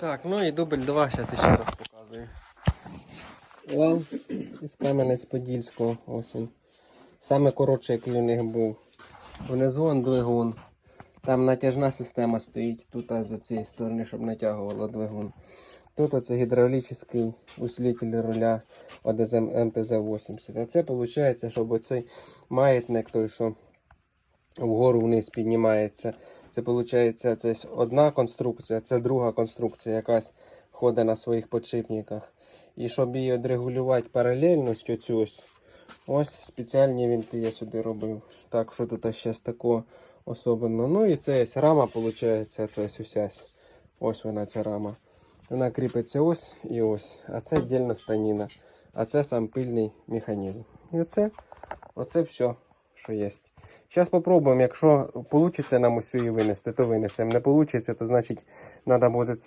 Так, ну і дубль 2, зараз ще раз показую. Вал із Кам'янець-Подільського. Ось він. Саме коротший, який у них був. Внизу он двигун. Там натяжна система стоїть тут за цієї сторони, щоб натягувало двигун. Тут оце гідравлічний усилитель руля ОДЗ МТЗ-80. А це виходить, щоб оцей маятник, той, що вгору вниз піднімається. Це виходить це одна конструкція, це друга конструкція, якась ходить на своїх подшипниках. І щоб її відрегулювати паралельність оцю ось, спеціальні вінти я сюди робив. Так, що тут ще з такого особливо. Ну і це ось рама, виходить, це ось усясь. Ось вона ця рама. Вона кріпиться ось і ось. А це віддільна станіна. А це сам пильний механізм. І оце, оце все, що є. Зараз спробуємо, якщо вийде нам усю її винести, то винесемо. Не вийде, то значить треба буде це